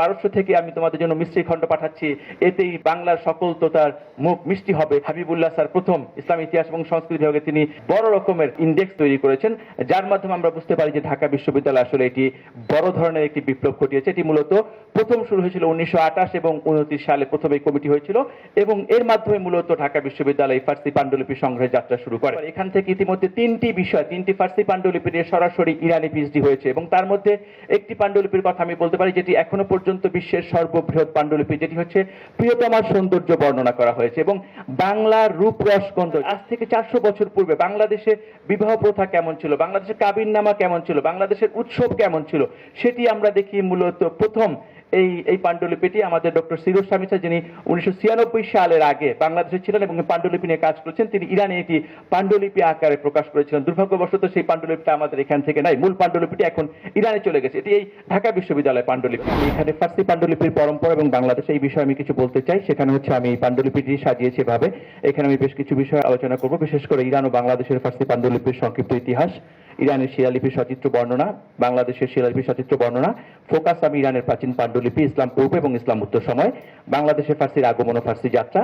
পারস্য থেকে আমি তোমাদের জন্য মিষ্টি খণ্ড পাঠাচ্ছি। এতেই বাংলার সকল তো তার মুখ মিষ্টি হবে। হাবিবুল্লাহ স্যার প্রথম ইসলাম ইতিহাস এবং সংস্কৃতি বিভাগে তিনি বড় রকমের ইন্ডেক্স তৈরি করেছেন, যার মাধ্যমে আমরা বুঝতে পারি যে ঢাকা বিশ্ববিদ্যালয় আসলে এটি বড় ধরনের একটি বিপ্লব ঘটিয়েছে। এটি মূলত প্রথম শুরু হয়েছিল উনিশশো আঠাশ এবং উনত্রিশ সালে প্রথম এই কমিটি হয়েছিল এবং এর মাধ্যমে মূলত ঢাকা বিশ্ববিদ্যালয় ফার্সি পাণ্ডুলিপি সংগ্রহের যাত্রা শুরু করে। এখান থেকে ইতিমধ্যে তিনটি বিষয়, তিনটি ফার্সি পাণ্ডুলিপি নিয়ে সরাসরি ইরানি পিএইচডি হয়েছে এবং তার মধ্যে একটি পাণ্ডুলিপির কথা আমি বলতে পারি, যেটি এখনও পর্যন্ত বিশ্বের সর্ববৃহৎ পাণ্ডুলিপি, যেটি হচ্ছে প্রিয়তমার সৌন্দর্য বর্ণনা করা হয়েছে এবং বাংলার রূপ রস গন্ধ আজ থেকে চারশো বছর পূর্বে বাংলাদেশে বিবাহ প্রথা কেমন ছিল? বাংলাদেশের কাবিননামা কেমন ছিল? বাংলাদেশের উৎসব কেমন ছিল? সেটি আমরা দেখি মূলত প্রথম এই এই পাণ্ডুলিপিটি আমাদের ডক্টর স্বামী স্বামীসা যিনি উনিশশো ছিয়ানব্বই সালের আগে বাংলাদেশে ছিলেন এবং পাণ্ডুলিপি নিয়ে কাজ করেছেন, তিনি ইরানে এটি পাণ্ডুলিপি আকারে প্রকাশ করেছিলেন। দুর্ভাগ্যবশত সেই পাণ্ডুলিপিটা আমাদের এখান থেকে নাই, মূল পাণ্ডুলিপিটি এখন ইরানে চলে গেছে। এটি এই ঢাকা বিশ্ববিদ্যালয় পাণ্ডুলিপি। এখানে ফার্সি পাণ্ডুলিপির পরম্পরা এবং বাংলাদেশে এই বিষয়ে আমি কিছু বলতে চাই। সেখানে হচ্ছে আমি এই পাণ্ডুলিপিটি সাজিয়েছি এভাবে। এখানে আমি বেশ কিছু বিষয় আলোচনা করব, বিশেষ করে ইরান ও বাংলাদেশের ফার্সি পাণ্ডুলিপির সংক্ষিপ্ত ইতিহাস। ইরানের শিলালিপির সচিত্র বর্ণনা, বাংলাদেশের শিলালিপির সচিত্র বর্ণনা, ফোকাস আমি ইরানের প্রাচীন পাণ্ডুলিপি ইসলাম পূর্ব এবং ইসলাম উত্তর সময় বাংলাদেশের ফার্সির আগমন ও ফার্সি যাত্রা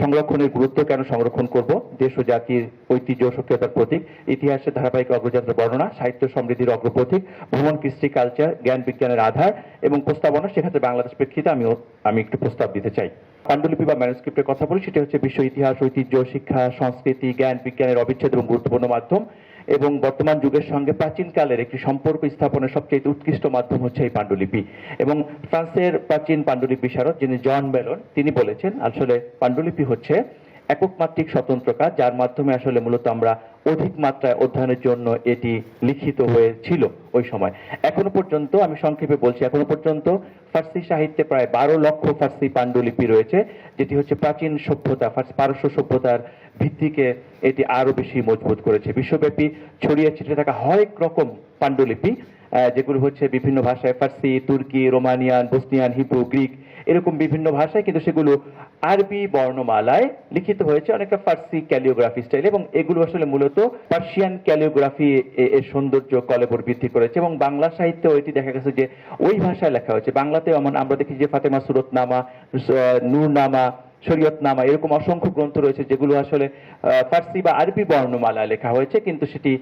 সংরক্ষণের গুরুত্ব কেন সংরক্ষণ করব, দেশ ও জাতির ঐতিহ্য সক্রিয়তার প্রতীক, ইতিহাসের ধারাবাহিক অগ্রযাত্রার বর্ণনা, সাহিত্য সমৃদ্ধির অগ্রপ্রতীক ভ্রমণ, কৃষ্টি কালচার জ্ঞান, বিজ্ঞানের আধার এবং প্রস্তাবনা সেক্ষেত্রে বাংলাদেশ প্রেক্ষিতে আমি আমি একটু প্রস্তাব দিতে চাই। পাণ্ডুলিপি বা ম্যানুস্ক্রিপ্টের কথা বলি, সেটি হচ্ছে বিশ্ব ইতিহাস, ঐতিহ্য, শিক্ষা, সংস্কৃতি, জ্ঞান, বিজ্ঞানের অবিচ্ছেদ এবং গুরুত্বপূর্ণ মাধ্যম। এবং বর্তমান যুগের সঙ্গে প্রাচীনকালের একটি সম্পর্ক স্থাপনের সবচেয়ে উৎকৃষ্ট মাধ্যম হচ্ছে এই পাণ্ডুলিপি। এবং ফ্রান্সের প্রাচীন পাণ্ডুলিপি বিশারদ যিনি জন বেলন তিনি বলেছেন, আসলে পাণ্ডুলিপি হচ্ছে একক মাত্রিক স্বতন্ত্র কাজ যার মাধ্যমে আসলে মূলত আমরা অধিক মাত্রায় অধ্যয়নের জন্য এটি লিখিত হয়েছিল ওই সময়। এখনও পর্যন্ত, আমি সংক্ষেপে বলছি, এখনও পর্যন্ত ফার্সি সাহিত্যে প্রায় বারো লক্ষ ফার্সি পাণ্ডুলিপি রয়েছে, যেটি হচ্ছে প্রাচীন সভ্যতা, ফার্সি পারস্য সভ্যতার ভিত্তিকে এটি আরও বেশি মজবুত করেছে। বিশ্বব্যাপী ছড়িয়ে ছিটিয়ে থাকা হরেক রকম পাণ্ডুলিপি যেগুলো হচ্ছে বিভিন্ন ভাষায় ফার্সি, তুর্কি, রোমানিয়ান, বসনিয়ান, হিব্রু, গ্রিক, এরকম বিভিন্ন ভাষায় কিন্তু সেগুলো আরবি বর্ণমালায় লিখিত হয়েছে। অনেকটা ফার্সি ক্যালিওগ্রাফি স্টাইল এবং এগুলো আসলে মূলত পার্সিয়ান ক্যালিওগ্রাফি এর সৌন্দর্য কলেবর বৃদ্ধি করেছে এবং বাংলা সাহিত্যেও এটি দেখা গেছে যে ওই ভাষায় লেখা হয়েছে। বাংলাতে এমন আমরা দেখি যে ফাতেমা সুরতনামা নূরনামা শরীয়তনামা এরকম অসংখ্য গ্রন্থ রয়েছে যেগুলো আসলে ফার্সি বা আরবি বর্ণমালায় লেখা হয়েছে, কিন্তু সেটি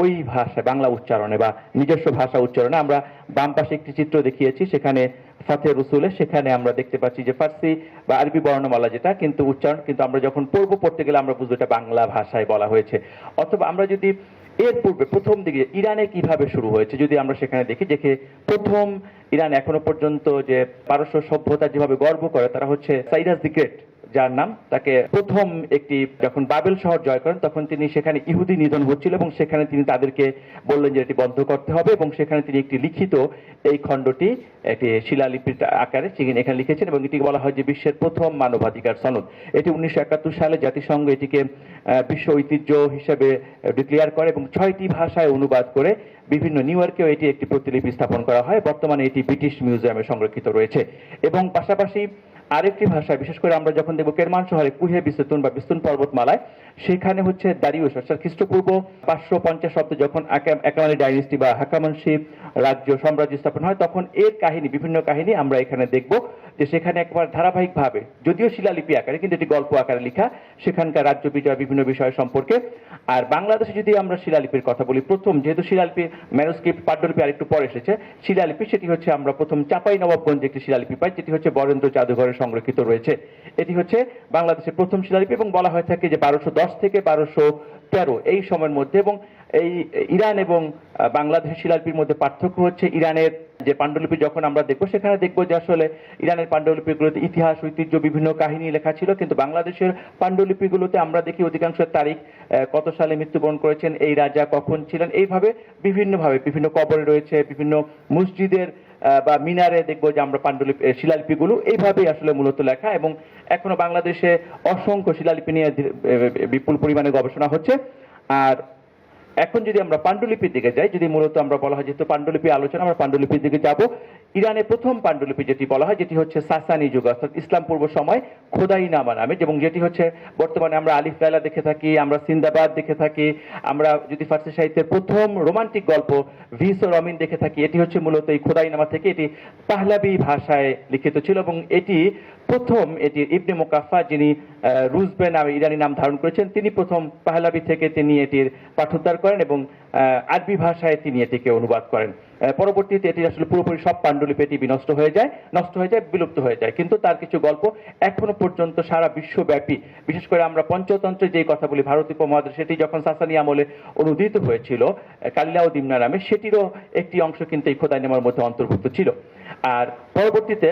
ওই ভাষায় বাংলা উচ্চারণে বা নিজস্ব ভাষা উচ্চারণে। আমরা বাম পাশে একটি চিত্র দেখিয়েছি, সেখানে ফাতে রসুলে, সেখানে আমরা দেখতে পাচ্ছি যে ফার্সি বা আরবি বর্ণমালা যেটা, কিন্তু উচ্চারণ, কিন্তু আমরা যখন পড়ব, পড়তে গেলে আমরা বুঝব এটা বাংলা ভাষায় বলা হয়েছে। অথবা আমরা যদি এর পূর্বে প্রথম দিকে ইরানে কীভাবে শুরু হয়েছে, যদি আমরা সেখানে দেখি, দেখে প্রথম ইরান এখনও পর্যন্ত যে পারস্য সভ্যতা যেভাবে গর্ব করে, তারা হচ্ছে সাইরাস দি গ্রেট। যার নাম, তাকে প্রথম একটি যখন বাবেল শহর জয় করেন, তখন তিনি সেখানে ইহুদি নিধন হচ্ছিল এবং সেখানে তিনি তাদেরকে বললেন যে এটি বন্ধ করতে হবে এবং সেখানে তিনি একটি লিখিত এই খণ্ডটি, একটি শিলালিপির আকারে এখানে লিখেছেন এবং এটিকে বলা হয় যে বিশ্বের প্রথম মানবাধিকার সনদ। এটি উনিশশো একাত্তর সালে জাতিসংঘ এটিকে বিশ্ব ঐতিহ্য হিসেবে ডিক্লেয়ার করে এবং ছয়টি ভাষায় অনুবাদ করে বিভিন্ন নিউ ইয়র্কেও এটি একটি প্রতিলিপি স্থাপন করা হয়। বর্তমানে এটি ব্রিটিশ মিউজিয়ামে সংরক্ষিত রয়েছে। এবং পাশাপাশি আরেকটি ভাষা বিশেষ করে আমরা যখন দেখব কেরমান শহরে কুহে, বিস্তুন বা বিস্তুন পর্বতমালায়, সেখানে হচ্ছে দারিউস অর্থাৎ খ্রিস্টপূর্ব পাঁচশো পঞ্চাশ শব্দ যখন একামালি ডাইনেস্টি বা হাকামানশিপ রাজ্য সাম্রাজ্য স্থাপন হয়, তখন এর কাহিনী, বিভিন্ন কাহিনী আমরা এখানে দেখব। যে সেখানে একবার ধারাবাহিকভাবে, যদিও শিলালিপি আকারে, কিন্তু এটি গল্প আকারে লেখা, সেখানকার রাজ্য বিজয় বিভিন্ন বিষয় সম্পর্কে। আর বাংলাদেশে যদি আমরা শিলালিপির কথা বলি, প্রথম যেহেতু শিলালিপি ম্যানুস্ক্রিপ্ট পাণ্ডুলিপি আরেকটু পরে এসেছে, শিলালিপি সেটি হচ্ছে আমরা প্রথম চাপাই নবাবগঞ্জে একটি শিলালিপি পাই, যেটি হচ্ছে বরেন্দ্র জাদুঘরে সংরক্ষিত রয়েছে। এটি হচ্ছে বাংলাদেশের প্রথম শিলালিপি এবং বলা হয়ে থাকে যে বারোশো দশ থেকে বারোশো তেরো এই সময়ের মধ্যে এবং এই ইরান এবং বাংলাদেশের শিলালিপির মধ্যে পার্থক্য হচ্ছে ইরানের যে পাণ্ডুলিপি যখন আমরা দেখব, সেখানে দেখব যে আসলে ইরানের পাণ্ডুলিপিগুলোতে ইতিহাস, ঐতিহ্য, বিভিন্ন কাহিনী লেখা ছিল। কিন্তু বাংলাদেশের পাণ্ডুলিপিগুলোতে আমরা দেখি অধিকাংশ তারিখ কত সালে মৃত্যুবরণ করেছেন, এই রাজা কখন ছিলেন? এইভাবে বিভিন্নভাবে বিভিন্ন কবরে রয়েছে, বিভিন্ন মসজিদের বা মিনারে দেখব যে আমরা পাণ্ডুলিপি শিলালিপিগুলো এইভাবেই আসলে মূলত লেখা। এবং এখনও বাংলাদেশে অসংখ্য শিলালিপি নিয়ে বিপুল পরিমাণে গবেষণা হচ্ছে। আর এখন যদি আমরা পাণ্ডুলিপির দিকে যাই, যদি মূলত আমরা বলা হয় যেহেতু পাণ্ডুলিপি আলোচনা, আমরা পাণ্ডুলিপির দিকে যাব। ইরানে প্রথম পাণ্ডুলিপি যেটি বলা হয়, যেটি হচ্ছে সাসানি যুগ, অর্থাৎ ইসলাম পূর্ব সময় খোদাই নামা নামে এবং যেটি হচ্ছে বর্তমানে আমরা আলিফ লাইলা দেখে থাকি, আমরা সিন্দাবাদ দেখে থাকি, আমরা যদি ফার্সি সাহিত্যের প্রথম রোমান্টিক গল্প ভিস ও রমিন দেখে থাকি, এটি হচ্ছে মূলত এই খোদাই নামা থেকে এটি পাহলাবি ভাষায় লিখিত ছিল, এবং এটি প্রথম এটি ইবনে মোকাফা যিনি রুজবে নামে ইরানি নাম ধারণ করেছেন, তিনি প্রথম পাহলাবি থেকে তিনি এটির পাঠোদ্ধার করেন এবং আরবি ভাষায় তিনি এটিকে অনুবাদ করেন। পরবর্তীতে এটি আসলে পুরোপুরি সব পাণ্ডুলিপিটি বিনষ্ট হয়ে যায় নষ্ট হয়ে যায় বিলুপ্ত হয়ে যায়। কিন্তু তার কিছু গল্প এখনও পর্যন্ত সারা বিশ্বব্যাপী। বিশেষ করে আমরা পঞ্চতন্ত্রে যেই কথা বলি ভারতীয় উপমহাদেশ সেটি যখন সাসানি আমলে অনুদিত হয়েছিল আহ, কালিলাও দিমনা নামে সেটিরও একটি অংশ কিন্তু এই খোদাই নামার মধ্যে অন্তর্ভুক্ত ছিল। আর পরবর্তীতে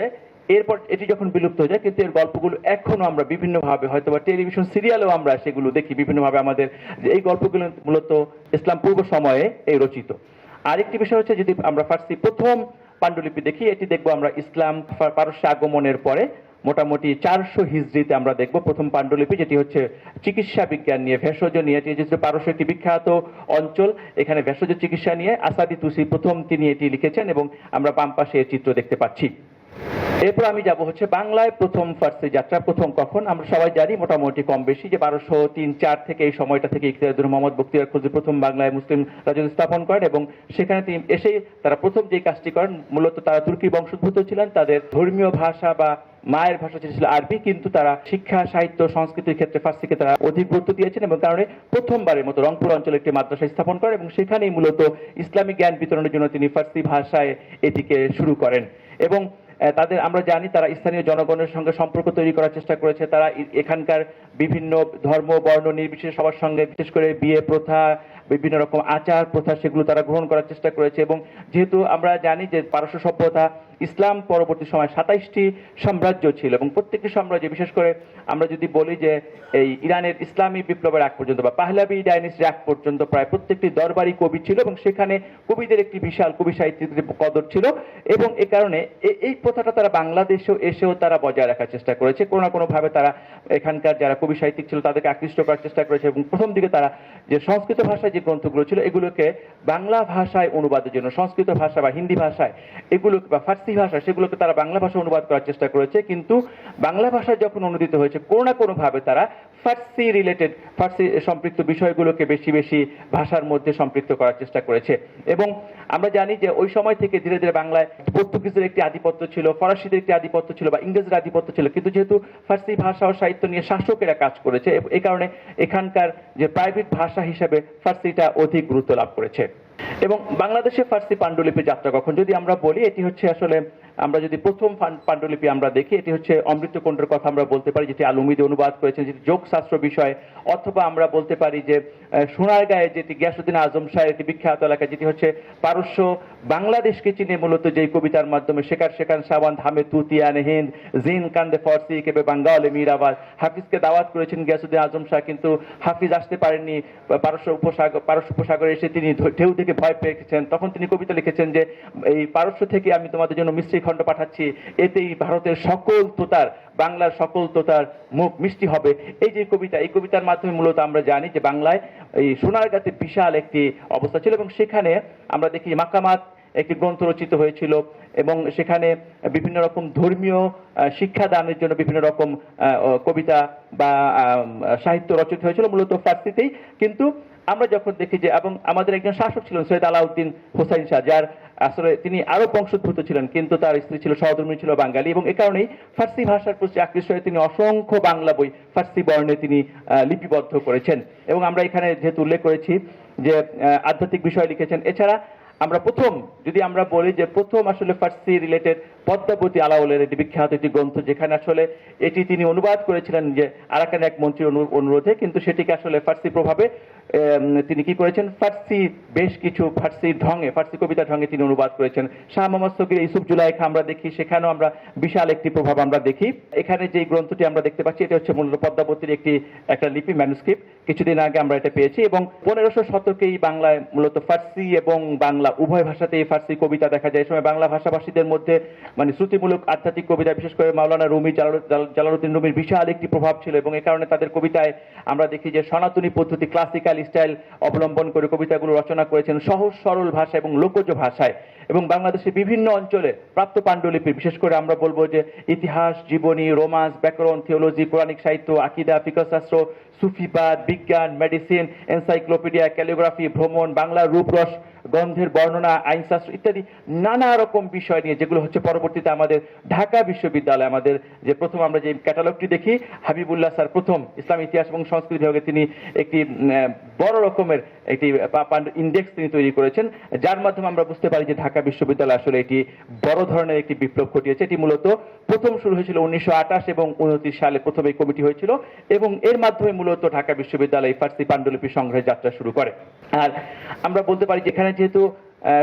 এরপর এটি যখন বিলুপ্ত হয়ে যায়, কিন্তু এর গল্পগুলো এখনও আমরা বিভিন্নভাবে হয়তো বা টেলিভিশন, সিরিয়ালেও আমরা সেগুলো দেখি, বিভিন্নভাবে আমাদের এই গল্পগুলো মূলত ইসলাম পূর্ব সময়ে এই রচিত। আরেকটি বিষয় হচ্ছে, যদি আমরা ফার্সি প্রথম পাণ্ডুলিপি দেখি, এটি দেখব আমরা ইসলাম পারস্য আগমনের পরে মোটামুটি চারশো হিজড়িতে আমরা দেখব প্রথম পাণ্ডুলিপি, যেটি হচ্ছে চিকিৎসা বিজ্ঞান নিয়ে, ভেষজ নিয়ে, এটি হচ্ছে পারস্য একটি বিখ্যাত অঞ্চল, এখানে ভেষজ চিকিৎসা নিয়ে আসাদি তুসি প্রথম তিনি এটি লিখেছেন এবং আমরা বাম পাশে চিত্র দেখতে পাচ্ছি। এরপর আমি যাব হচ্ছে বাংলায় প্রথম ফার্সি যাত্রা, প্রথম কখন? আমরা সবাই জানি মোটামুটি কম বেশি যে বারোশো তিন চার থেকে এই সময়টা থেকে ইকতিয়াদুর মোহাম্মদ বক্তিয়ার খুলজি প্রথম বাংলায় মুসলিম রাজত্ব স্থাপন করেন এবং সেখানে তিনি এসে তারা প্রথম যে কাজটি করেন, মূলত তারা তুর্কি বংশোদ্ভূত ছিলেন, তাদের ধর্মীয় ভাষা বা মায়ের ভাষা যেটি ছিল আরবি, কিন্তু তারা শিক্ষা, সাহিত্য, সংস্কৃতির ক্ষেত্রে ফার্সিকে তারা অধিক গুরুত্ব দিয়েছেন এবং কারণে প্রথমবারের মতো রংপুর অঞ্চলে একটি মাদ্রাসা স্থাপন করেন এবং সেখানেই মূলত ইসলামিক জ্ঞান বিতরণের জন্য তিনি ফার্সি ভাষায় এটিকে শুরু করেন এবং তাদের আমরা জানি তারা স্থানীয় জনগণের সঙ্গে সম্পর্ক তৈরি করার চেষ্টা করেছে। তারা এখানকার বিভিন্ন ধর্ম, বর্ণ নির্বিশেষে সবার সঙ্গে বিশেষ করে বিয়ে প্রথা, বিভিন্ন রকম আচার প্রথা সেগুলো তারা গ্রহণ করার চেষ্টা করেছে। এবং যেহেতু আমরা জানি যে পারস্য সভ্যতা ইসলাম পরবর্তী সময় সাতাইশটি সাম্রাজ্য ছিল এবং প্রত্যেকটি সাম্রাজ্য, বিশেষ করে আমরা যদি বলি যে এই ইরানের ইসলামী বিপ্লবের আগ পর্যন্ত বা পাহলাবি ডাইনেস্টির আগ পর্যন্ত প্রায় প্রত্যেকটি দরবারি কবি ছিল এবং সেখানে কবিদের একটি বিশাল কবি সাহিত্যের কদর ছিল এবং এ কারণে এই প্রথাটা তারা বাংলাদেশেও এসেও তারা বজায় রাখার চেষ্টা করেছে। কোনো না কোনো ভাবে তারা এখানকার যারা কবি সাহিত্যিক ছিল তাদেরকে আকৃষ্ট করার চেষ্টা করেছে এবং প্রথম দিকে তারা যে সংস্কৃত ভাষায় যে গ্রন্থগুলো ছিল এগুলোকে বাংলা ভাষায় অনুবাদের জন্য, সংস্কৃত ভাষা বা হিন্দি ভাষায় এগুলো বা ফার্সি ভাষা, সেগুলোকে তারা বাংলা ভাষায় অনুবাদ করার চেষ্টা করেছে, কিন্তু বাংলা ভাষায় যখন অনুদিত হয়েছে, কোনো না কোনো ভাবে তারা ফার্সি রিলেটেড ফার্সি সম্পৃক্ত বিষয়গুলোকে বেশি বেশি ভাষার মধ্যে সম্পৃক্ত করার চেষ্টা করেছে। এবং আমরা জানি যে ওই সময় থেকে ধীরে ধীরে বাংলায় পর্তুগিজের একটি আধিপত্য ছিল, ফরাসিদের একটি আধিপত্য ছিল বা ইংরেজের আধিপত্য ছিল, কিন্তু যেহেতু ফার্সি ভাষা ও সাহিত্য নিয়ে শাসকেরা কাজ করেছে, এ- কারণে এখানকার যে প্রাইভেট ভাষা হিসেবে ফার্সিটা অধিক গুরুত্ব লাভ করেছে। এবং বাংলাদেশে ফার্সি পাণ্ডুলিপি যাত্রা কখন? যদি আমরা বলি এটি হচ্ছে আসলে আমরা যদি প্রথম পাণ্ডুলিপি আমরা দেখি এটি হচ্ছে অমৃতকুণ্ডের কথা আমরা বলতে পারি যেটি আলুমিদে অনুবাদ করেছেন যেটি যোগশাস্ত্র বিষয় অথবা আমরা বলতে পারি যে আহ, সোনারগাঁয়ে যেটি গিয়াসুদ্দিন আজম শাহের একটি বিখ্যাত এলাকা যেটি হচ্ছে পারস্য বাংলাদেশকে চিনে মূলত যেই কবিতার মাধ্যমে শেখার শেখান সাবান ধামে তুতিয়ান হিন্দ জিন কান্দে ফরসি কেবে বাঙ্গালে মিরাবাদ হাফিজকে দাওয়াত করেছেন গিয়াসুদ্দিন আজম শাহ কিন্তু হাফিজ আসতে পারেননি। পারস্য উপসাগর পারস্য উপসাগরে এসে তিনি ঢেউ থেকে ভয় পেয়েছেন। তখন তিনি কবিতা লিখেছেন যে এই পারস্য থেকে আমি তোমাদের জন্য মিষ্টি খণ্ড পাঠাচ্ছি। এতেই ভারতের সকল তোতার, বাংলার সকল তোতার মুখ মিষ্টি হবে। এই যে কবিতা, এই কবিতার মাধ্যমে মূলত আমরা জানি যে বাংলায় এই সোনারগাঁতে বিশাল একটি অবস্থা ছিল এবং সেখানে আমরা দেখি মাকামাত একটি গ্রন্থ রচিত হয়েছিল এবং সেখানে বিভিন্ন রকম ধর্মীয় আহ, শিক্ষাদানের জন্য বিভিন্ন রকম কবিতা বা সাহিত্য রচিত হয়েছিল মূলত ফার্সিতেই। কিন্তু আমরা যখন দেখি যে এবং আমাদের একজন শাসক ছিলেন সৈয়দ আলাউদ্দিন হোসাইন শাহ যার আসলে তিনি আরও বংশোদ্ভূত ছিলেন কিন্তু তার স্ত্রী ছিল সহধর্মী ছিল বাঙালি এবং এ কারণেই ফার্সি ভাষার প্রতি আকৃষ্ট হয়ে তিনি অসংখ্য বাংলা বই ফার্সি বর্ণে তিনি লিপিবদ্ধ করেছেন। এবং আমরা এখানে যেহেতু উল্লেখ করেছি যে আধ্যাত্মিক বিষয় লিখেছেন এছাড়া আমরা প্রথম, যদি আমরা বলি যে প্রথম আসলে ফার্সি রিলেটেড পদ্মাবতী আলাউলের একটি বিখ্যাত একটি গ্রন্থ, যেখানে আসলে এটি তিনি অনুবাদ করেছিলেন যে আরাকান এক মন্ত্রীর অনুরোধে, কিন্তু সেটিকে আসলে ফার্সি প্রভাবে তিনি কি করেছেন? ফার্সি বেশ কিছু ফার্সি ঢঙে, ফার্সি কবিতা ঢঙে তিনি অনুবাদ করেছেন। শাহ মোহাম্মদ সকির ইউসুফ জুলাইখা আমরা দেখি, সেখানেও আমরা বিশাল একটি প্রভাব আমরা দেখি। এখানে যে গ্রন্থটি আমরা দেখতে পাচ্ছি, এটা হচ্ছে মূলত পদ্মাবতীর একটি, একটা লিপি ম্যানুস্ক্রিপ্ট কিছুদিন আগে আমরা এটা পেয়েছি এবং পনেরোশো শতকেই বাংলায় মূলত ফার্সি এবং বাংলা বাংলা, উভয় ভাষাতেই ফার্সি কবিতা দেখা যায়। এই সময় বাংলা ভাষাভাষীদের মধ্যে মানে শ্রুতিমূলক আধ্যাত্মিক কবিতা, বিশেষ করে মাওলানা রুমি জালাল- জাল- জালালউদ্দিন রুমির বিশাল একটি প্রভাব ছিল এবং এ কারণে তাদের কবিতায় আমরা দেখি যে সনাতনী পদ্ধতি ক্লাসিক্যাল স্টাইল অবলম্বন করে কবিতাগুলো রচনা করেছেন সহজ, সরল ভাষা এবং লোকজ ভাষায়। এবং বাংলাদেশের বিভিন্ন অঞ্চলে প্রাপ্ত পাণ্ডুলিপি, বিশেষ করে আমরা বলব যে ইতিহাস, জীবনী, রোমান্স, ব্যাকরণ, থিওলজি, কোরআনিক সাহিত্য, আকিদা ফিকশাস্ত্র সুফিবাদ, বিজ্ঞান, মেডিসিন, এনসাইক্লোপিডিয়া, ক্যালিওগ্রাফি, ভ্রমণ বাংলা রূপরস গন্ধের বর্ণনা, আইনশাস্ত্র ইত্যাদি নানা রকম বিষয় নিয়ে, যেগুলো হচ্ছে পরবর্তীতে আমাদের ঢাকা বিশ্ববিদ্যালয় আমাদের যে প্রথম আমরা যে ক্যাটালগটি দেখি, হাবিবুল্লাহ স্যার প্রথম ইসলাম ইতিহাস এবং সংস্কৃতি বিভাগে তিনি একটি বড় রকমের একটি ইন্ডেক্স তিনি তৈরি করেছেন, যার মাধ্যমে আমরা বুঝতে পারি যে ঢাকা বিশ্ববিদ্যালয় আসলে এটি বড় ধরনের একটি বিপ্লব ঘটিয়েছে। এটি মূলত প্রথম শুরু হয়েছিল উনিশশো আঠাশ এবং উনত্রিশ সালে প্রথম এই কমিটি হয়েছিল এবং এর মাধ্যমে মূলত ঢাকা বিশ্ববিদ্যালয় ফার্সি পাণ্ডুলিপি সংগ্রহের যাত্রা শুরু করে। আর আমরা বলতে পারি যেখানে যেহেতু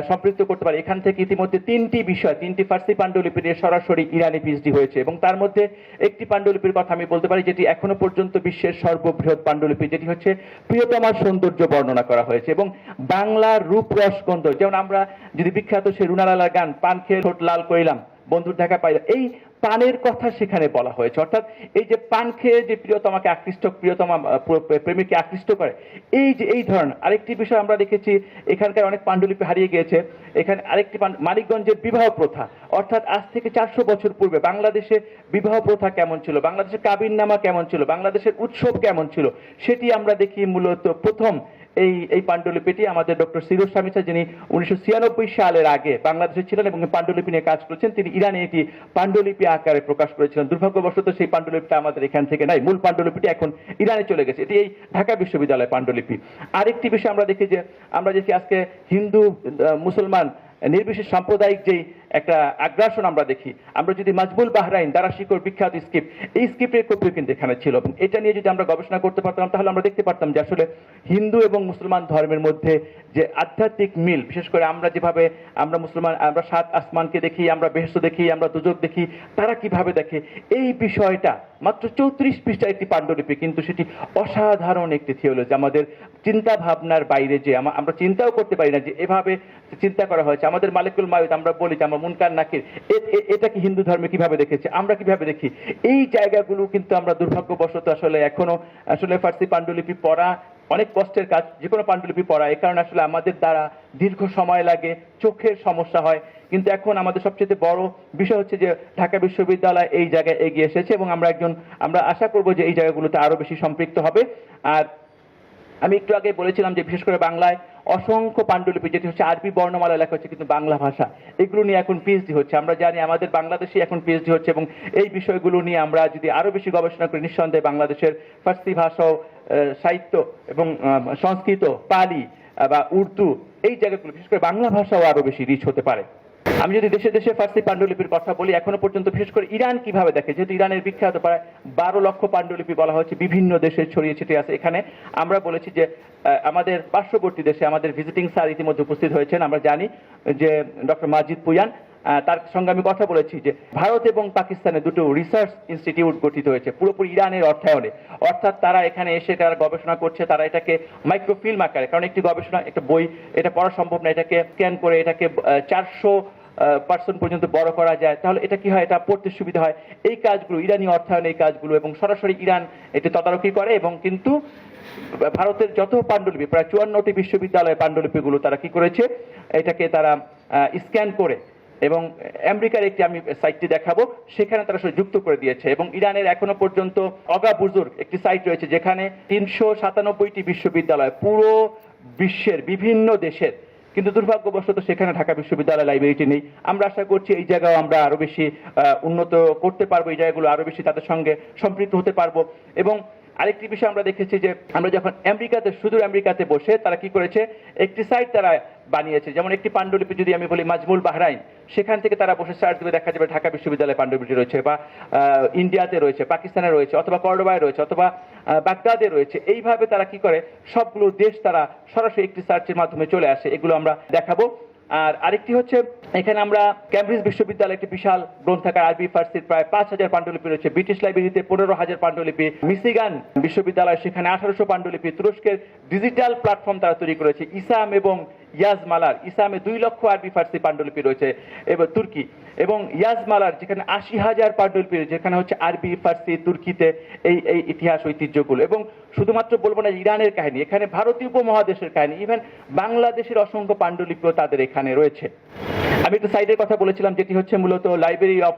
সম্পৃক্ত করতে পারি, এখান থেকে ইতিমধ্যে তিনটি বিষয়, তিনটি ফার্সি পাণ্ডুলিপি নিয়ে সরাসরি ইরানি পিএইচডি হয়েছে এবং তার মধ্যে একটি পাণ্ডুলিপির কথা আমি বলতে পারি, যেটি এখনও পর্যন্ত বিশ্বের সর্ববৃহৎ পাণ্ডুলিপি, যেটি হচ্ছে প্রিয়তমার সৌন্দর্য বর্ণনা করা হয়েছে এবং বাংলার রূপ রস গন্ধ যেমন আমরা যদি বিখ্যাত সেই রুনালালার গান পান খেয়ে ঠোঁট লাল করিলাম বন্ধুর দেখা পাইলাম, এই পানের কথা সেখানে বলা হয়েছে। অর্থাৎ এই যে পান খেয়ে যে প্রিয়তমাকে আকৃষ্ট প্রিয়তমা আহ, প্র- প্রেমিককে আকৃষ্ট করে এই যে এই ধরনের আরেকটি বিষয় আমরা দেখেছি এখানকার অনেক পাণ্ডুলিপি হারিয়ে গিয়েছে। এখানে আরেকটি মানিকগঞ্জের বিবাহ প্রথা অর্থাৎ আজ থেকে চারশো বছর পূর্বে বাংলাদেশে বিবাহ প্রথা কেমন ছিল? বাংলাদেশের কাবিন নামা কেমন ছিল? বাংলাদেশের উৎসব কেমন ছিল? সেটি আমরা দেখি মূলত প্রথম এই এই পাণ্ডুলিপিটি আমাদের ডক্টর সিরুজ স্বামী স্যার, যিনি উনিশশো ছিয়ানব্বই সালের আগে বাংলাদেশে ছিলেন এবং পাণ্ডুলিপি নিয়ে কাজ করেছেন, তিনি ইরানে এটি পাণ্ডুলিপি আকারে প্রকাশ করেছিলেন। দুর্ভাগ্যবশত সেই পাণ্ডুলিপিটা আমাদের এখান থেকে নাই, মূল পাণ্ডুলিপিটি এখন ইরানে চলে গেছে। এটি এই ঢাকা বিশ্ববিদ্যালয় পাণ্ডুলিপি। আরেকটি বিষয় আমরা দেখি যে, আমরা দেখি আজকে হিন্দু মুসলমান নির্বিশেষ সাম্প্রদায়িক যেই একটা আগ্রাসন আমরা দেখি, আমরা যদি মাজবুল বাহরাইন, দ্বারা শিকড় বিখ্যাত স্ক্রিপ্ট এই স্ক্রিপ্টের কপিও কিন্তু এখানে ছিল। এটা নিয়ে যদি আমরা গবেষণা করতে পারতাম, তাহলে আমরা দেখতে পারতাম যে আসলে হিন্দু এবং মুসলমান ধর্মের মধ্যে যে আধ্যাত্মিক মিল, বিশেষ করে আমরা যেভাবে আমরা মুসলমান, আমরা সাত আসমানকে দেখি, আমরা বেহস্ত দেখি, আমরা দুজক দেখি, তারা কীভাবে দেখে? এই বিষয়টা মাত্র চৌত্রিশ পৃষ্ঠার একটি পাণ্ডুলিপি, কিন্তু সেটি অসাধারণ একটি থিওলজি আমাদের চিন্তা ভাবনার বাইরে যে আমরা চিন্তাও করতে পারি না যে এভাবে চিন্তা করা হয়েছে। আমাদের মালিকুল মায়ুদ আমরা বলি যে আমরা মুনকার নাকির। এটা কি হিন্দু ধর্মে কীভাবে দেখেছে? আমরা কীভাবে দেখি? এই জায়গাগুলো কিন্তু আমরা দুর্ভাগ্যবশত আসলে এখনও আসলে ফার্সি পাণ্ডুলিপি পড়া অনেক কষ্টের কাজ যে কোনো পাণ্ডুলিপি পড়া। এ কারণে আসলে আমাদের দ্বারা দীর্ঘ সময় লাগে, চোখের সমস্যা হয়। কিন্তু এখন আমাদের সবচেয়ে বড় বিষয় হচ্ছে যে ঢাকা বিশ্ববিদ্যালয় এই জায়গায় এগিয়ে এসেছে এবং আমরা একজন, আমরা আশা করব যে এই জায়গাগুলোতে আরও বেশি সম্পৃক্ত হবে। আর আমি একটু আগে বলেছিলাম যে বিশেষ করে বাংলায় অসংখ্য পাণ্ডুলিপি, যেটি হচ্ছে আরবি বর্ণমালা লেখা হচ্ছে কিন্তু বাংলা ভাষা, এগুলো নিয়ে এখন পিএইচডি হচ্ছে। আমরা জানি আমাদের বাংলাদেশে এখন পিএইচডি হচ্ছে এবং এই বিষয়গুলো নিয়ে আমরা যদি আরও বেশি গবেষণা করি, নিঃসন্দেহে বাংলাদেশের ফার্সি ভাষা সাহিত্য এবং সংস্কৃত, পালি বা উর্দু, এই জায়গাগুলো, বিশেষ করে বাংলা ভাষাও আরও বেশি রিচ হতে পারে। আমি যদি দেশে দেশে ফার্সি পাণ্ডুলিপির কথা বলি, এখনও পর্যন্ত বিশেষ করে ইরান কীভাবে দেখে? যেহেতু ইরানের বিখ্যাত প্রায় বারো লক্ষ পাণ্ডুলিপি বলা হয়েছে, বিভিন্ন দেশে ছড়িয়ে ছিটিয়ে আছে। এখানে আমরা বলেছি যে আমাদের পার্শ্ববর্তী দেশে আমাদের ভিজিটিং স্যার ইতিমধ্যে উপস্থিত হয়েছেন। আমরা জানি যে, ডক্টর মাজিদ পুয়ান তার সঙ্গে আমি কথা বলেছি যে, ভারত এবং পাকিস্তানে দুটো রিসার্চ ইনস্টিটিউট গঠিত হয়েছে, পুরোপুরি ইরানের অর্থায়নে। অর্থাৎ তারা এখানে এসে তারা গবেষণা করছে, তারা এটাকে মাইক্রোফিল্ম আকারে। কারণ একটি গবেষণা, একটা বই, এটা পড়া সম্ভব না। এটাকে স্ক্যান করে, এটাকে চারশো পার্সেন্ট পর্যন্ত বড় করা যায়, তাহলে এটা কি হয়? এটা পড়তে সুবিধা হয়। এই কাজগুলো, ইরানি অর্থায়ন এই কাজগুলো এবং সরাসরি ইরান এটি তদারকি করে এবং কিন্তু ভারতের যত পাণ্ডুলিপি, প্রায় চুয়ান্নটি বিশ্ববিদ্যালয়ের পাণ্ডুলিপিগুলো তারা কি করেছে? এটাকে তারা স্ক্যান করে এবং আমেরিকার একটি আমি সাইটটি দেখাবো, সেখানে তারা সেটা যুক্ত করে দিয়েছে এবং ইরানের এখনও পর্যন্ত অগা বুজুর্গ একটি সাইট রয়েছে যেখানে তিনশো সাতানব্বইটি বিশ্ববিদ্যালয় পুরো বিশ্বের বিভিন্ন দেশের কিন্তু দুর্ভাগ্যবশত সেখানে ঢাকা বিশ্ববিদ্যালয় লাইব্রেরিটি নেই। আমরা আশা করছি এই জায়গাও আমরা আরও বেশি উন্নত করতে পারব, এই জায়গাগুলো আরও বেশি তাদের সঙ্গে সম্পৃক্ত হতে পারব। এবং আরেকটি বিষয় আমরা দেখেছি যে আমরা যখন আমেরিকাতে, সুদূর আমেরিকাতে বসে তারা কি করেছে? একটি সাইট তারা বানিয়েছে, যেমন একটি পাণ্ডুলিপি যদি আমি বলি, মাজমুল বাহরাইন, সেখান থেকে তারা বসে সার্চ দিবে, দেখা যাবে ঢাকা বিশ্ববিদ্যালয়ে পাণ্ডুলিপিটি রয়েছে বা ইন্ডিয়াতে রয়েছে, পাকিস্তানে রয়েছে, অথবা কর্ডোবায় রয়েছে, অথবা বাগদাদে রয়েছে। এইভাবে তারা কি করে? সবগুলো দেশ তারা সরাসরি একটি সার্চের মাধ্যমে চলে আসে। এগুলো আমরা দেখাবো। আর আরেকটি হচ্ছে, এখানে আমরা ক্যামব্রিজ বিশ্ববিদ্যালয়ে একটি বিশাল গ্রন্থাগার, আরবি ফার্সির প্রায় পাঁচ হাজার পাণ্ডুলিপি রয়েছে। ব্রিটিশ লাইব্রেরিতে পনেরো হাজার পাণ্ডুলিপি মিসিগান বিশ্ববিদ্যালয়, সেখানে আঠারোশো পাণ্ডুলিপি, তুরস্কের ডিজিটাল প্ল্যাটফর্ম তারা তৈরি করেছে, ইসাম এবং ইয়াজমালার। ইসামে দুই লক্ষ আরবি, ফার্সি পাণ্ডুলিপি রয়েছে, এবার তুর্কি। এবং ইয়াজমালার, যেখানে আশি হাজার পাণ্ডুলিপি, যেখানে হচ্ছে আরবি, ফার্সি, তুর্কিতে এই এই ইতিহাস ঐতিহ্যগুলো। এবং শুধুমাত্র বলব না, ইরানের কাহিনী, এখানে ভারতীয় উপমহাদেশের কাহিনী ইভেন বাংলাদেশের অসংখ্য পাণ্ডুলিপিও তাদের এখানে রয়েছে। আমি একটু সাইডের কথা বলেছিলাম, যেটি হচ্ছে মূলত লাইব্রেরি অফ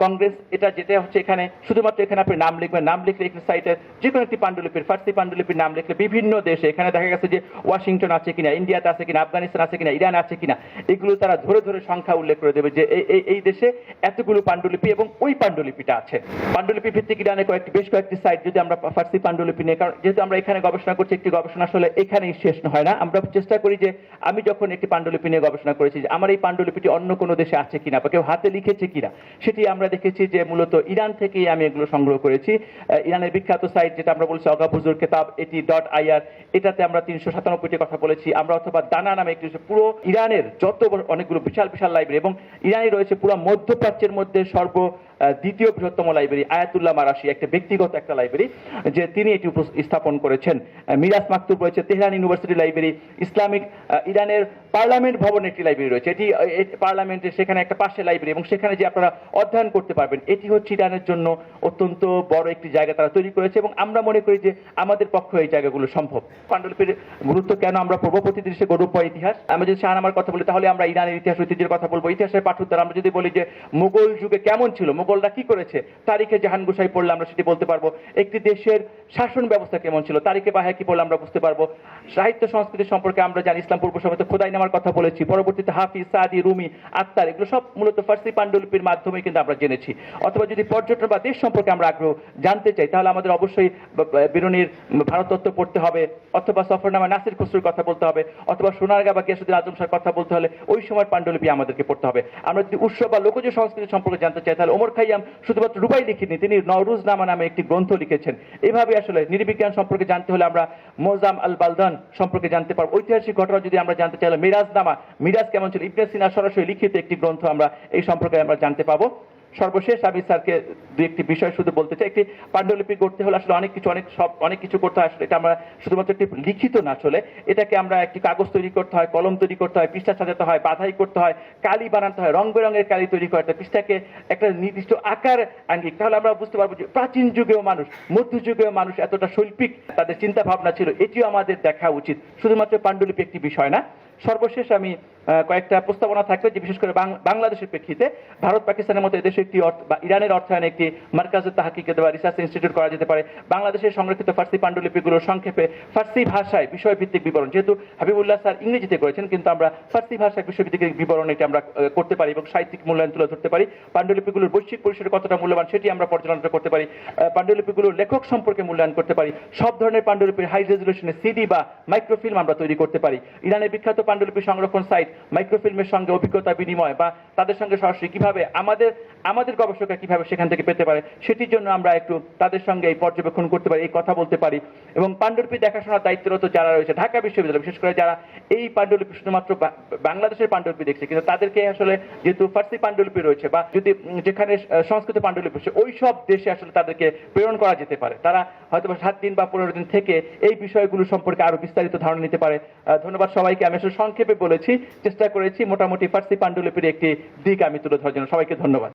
কংগ্রেস এটা যেটা হচ্ছে এখানে, শুধুমাত্র এখানে আপনি নাম লিখবেন, নাম লিখলে একটি সাইটের যে কোনো একটি পাণ্ডুলিপির, ফার্সি পাণ্ডুলিপির নাম লিখলে বিভিন্ন দেশে, এখানে দেখা গেছে যে ওয়াশিংটন আছে কিনা ইন্ডিয়াতে আছে কিনা আফগানিস্তান আছে কিনা ইরান আছে কিনা, এগুলো তারা ধরে ধরে সংখ্যা উল্লেখ করে দেবে যে এই এই- দেশে এতগুলো পাণ্ডুলিপি এবং ওই পাণ্ডুলিপিটা আছে। পাণ্ডুলিপি ভিত্তিক ইরানে কয়েকটি, বেশ কয়েকটি সাইট যদি আমরা ফার্সি পাণ্ডুলিপি নিয়ে যেহেতু আমরা এখানে গবেষণা করছি, একটি গবেষণা আসলে এখানেই শেষ হয় না? আমরা চেষ্টা করি যে আমি যখন একটি পাণ্ডুলিপি নিয়ে গবেষণা করেছি যে আমার এই পাণ্ডুলিপিটি অন্য কোনো দেশে আছে কিনা বা কেউ হাতে লিখেছে কিনা, সেটি আমরা দেখেছি যে মূলত ইরান থেকেই আমি এগুলো সংগ্রহ করেছি। ইরানের বিখ্যাত সাইট যেটা আমরা বলছি অগাফুজুর কেতাব, এটি ডট আইআর, এটাতে আমরা তিনশো সাতানব্বইটি কথা বলেছি। আমরা অথবা দানা নামে একটি পুরো ইরানের যত অনেকগুলো বিশাল বিশাল লাইব্রেরি এবং ইরানে রয়েছে পুরো মধ্যপ্রাচ্যের মধ্যে সর্ব দ্বিতীয় বৃহত্তম লাইব্রেরি আয়াতুল্লাহ মারাশি, একটা ব্যক্তিগত একটা লাইব্রেরি যে তিনি এটি স্থাপন করেছেন। মিরাজ মাকতুব রয়েছে, তেহরান ইউনিভার্সিটি লাইব্রেরি, ইসলামিক ইরানের পার্লামেন্ট ভবনে একটি লাইব্রেরি রয়েছে। এটি পার্লামেন্টের সেখানে একটা পাশে লাইব্রেরি এবং সেখানে যে আপনারা অধ্যয়ন করতে পারবেন, এটি হচ্ছে ইরানের জন্য অত্যন্ত বড় একটি জায়গা তারা তৈরি করেছে এবং আমরা মনে করি যে আমাদের পক্ষে এই জায়গাগুলো সম্ভব। পাণ্ডুলিপির গুরুত্ব কেন আমরা পূর্ববর্তী দৃশ্যে গৌরব ইতিহাস। আমরা যদি শাহনামার কথা বলি, তাহলে আমরা ইরানের ইতিহাস ঐতিহ্যের কথা বলব। ইতিহাসের পাঠোত্তর আমরা যদি বলি যে মোগল যুগে কেমন ছিল মোগলরা কি করেছে, তারিখে জাহান গুসাই পড়লে আমরা সেটি বলতে পারব। একটি দেশের শাসন ব্যবস্থা কেমন ছিল, তারিখে বাহায় কি পড়লে আমরা বুঝতে পারব। সাহিত্য সংস্কৃতি সম্পর্কে আমরা জানি ইসলাম পূর্ব সভাতে খোদাই নামার কথা বলেছি, পরবর্তীতে হাফিজ, সাদি, রুমি আত্মার এগুলো সব মূলত ফার্সি পাণ্ডুলিপির মাধ্যমে কিন্তু আমরা জেনেছি। অথবা যদি পর্যটন বা দেশ সম্পর্কে আমরা আগ্রহ জানতে চাই, তাহলে আমাদের অবশ্যই বিরুনির ভারত তত্ত্ব পড়তে হবে, অথবা সফরনামা নাসির খসরুর কথা বলতে হবে, অথবা সোনারগা বা গিয়াসুদ্দিন আজম শাহর কথা বলতে হলে ওই সময় পাণ্ডুলিপি আমাদেরকে পড়তে হবে। আমরা যদি উৎসব বা লোকজ সংস্কৃতি সম্পর্কে জানতে চাই, তাহলে ওমর খাইয়াম শুধুমাত্র রুবাই লিখিনি তিনি নওরুজ নামা নামে একটি গ্রন্থ লিখেছেন। এইভাবে আসলে নির্বিজ্ঞান সম্পর্কে জানতে হলে আমরা মোজাম আল বালদান সম্পর্কে জানতে পারব। ঐতিহাসিক ঘটনা যদি আমরা জানতে চাইলে মিরাজ নামা। মিরাজ কেমন ছিল? ইবনে সিনা সরাসরি লিখিত একটি গ্রন্থ আমরা এই সম্পর্কে আমরা জানতে পাবো। সর্বশেষ আমি স্যারকে দু একটি বিষয় শুধু বলতে চাই, একটি পাণ্ডুলিপি করতে হলে আসলে অনেক কিছু, অনেক সব, অনেক কিছু করতে হয় আসলে। এটা আমরা শুধুমাত্র একটি লিখিত না আসলে, এটাকে আমরা একটি কাগজ তৈরি করতে হয়, কলম তৈরি করতে হয়, পৃষ্ঠা সাজাতে হয়, বাধাই করতে হয়, কালি বানাতে হয়, রং বেরঙের কালি তৈরি করতে হয়। পৃষ্ঠাকে একটা নির্দিষ্ট আকার আঙ্গিক। তাহলে আমরা বুঝতে পারব যে প্রাচীন যুগেও মানুষ মধ্যযুগেও মানুষ এতটা শৈল্পিক তাদের চিন্তা ভাবনা ছিল, এটিও আমাদের দেখা উচিত। শুধুমাত্র পাণ্ডুলিপি একটি বিষয় না সর্বশেষ আমি কয়েকটা প্রস্তাবনা থাকবে যে বিশেষ করে বাংলাদেশের প্রেক্ষিতে ভারত, পাকিস্তানের মতো এদেশে একটি বা ইরানের অর্থায়নে একটি মার্কাজের তাহাকিকে বা রিসার্চ ইনস্টিটিউট করা যেতে পারে। বাংলাদেশের সংরক্ষিত ফার্সি পাণ্ডুলিপিগুলো সংক্ষেপে ফার্সি ভাষায় বিষয়ভিত্তিক বিবরণ। যেহেতু হাবিবুল্লাহ স্যার ইংরেজিতে করেছেন, কিন্তু আমরা ফার্সি ভাষায় বিষয়ভিত্তিক বিবরণ এটি আমরা করতে পারি এবং সাহিত্যিক মূল্যায়ন তুলে ধরতে পারি। পাণ্ডুলিপিগুলোর বৈশ্বিক পরিসরে কতটা মূল্যবান সেটি আমরা পর্যালোচনা করতে পারি। পাণ্ডুলিপিগুলোর লেখক সম্পর্কে মূল্যায়ন করতে পারি। সব ধরনের পাণ্ডুলিপির হাই রেজলিউশনে সিডি বা মাইক্রোফিল্ম আমরা তৈরি করতে পারি। ইরানের বিখ্যাত পাণ্ডুলিপি সংরক্ষণ সাইট মাইক্রোফিল্মের সঙ্গে অভিজ্ঞতা বিনিময় বা তাদের সঙ্গে সরাসরি কীভাবে আমাদের আমাদের গবেষকরা কীভাবে সেখান থেকে পেতে পারে, সেটির জন্য আমরা একটু তাদের সঙ্গে এই পর্যবেক্ষণ করতে পারি, এই কথা বলতে পারি। এবং পাণ্ডুলিপি দেখাশোনার দায়িত্বরত যারা রয়েছে, ঢাকা বিশ্ববিদ্যালয়, বিশেষ করে যারা এই পাণ্ডুলিপি শুধুমাত্র বাংলাদেশের পাণ্ডুলিপি দেখছে, কিন্তু তাদেরকে আসলে যেহেতু ফার্সি পাণ্ডুলিপি রয়েছে বা যদি যেখানে সংস্কৃত পাণ্ডুলিপি রয়েছে, ওই সব দেশে আসলে তাদেরকে প্রেরণ করা যেতে পারে। তারা হয়তো সাত দিন বা পনেরো দিন থেকে এই বিষয়গুলো সম্পর্কে আরও বিস্তারিত ধারণা নিতে পারে। ধন্যবাদ সবাইকে, আমি আসলে সংক্ষেপে বলেছি, চেষ্টা করেছি মোটামুটি ফার্সি পাণ্ডুলিপির একটি দিক আমি তুলে ধরার জন্য। সবাইকে ধন্যবাদ।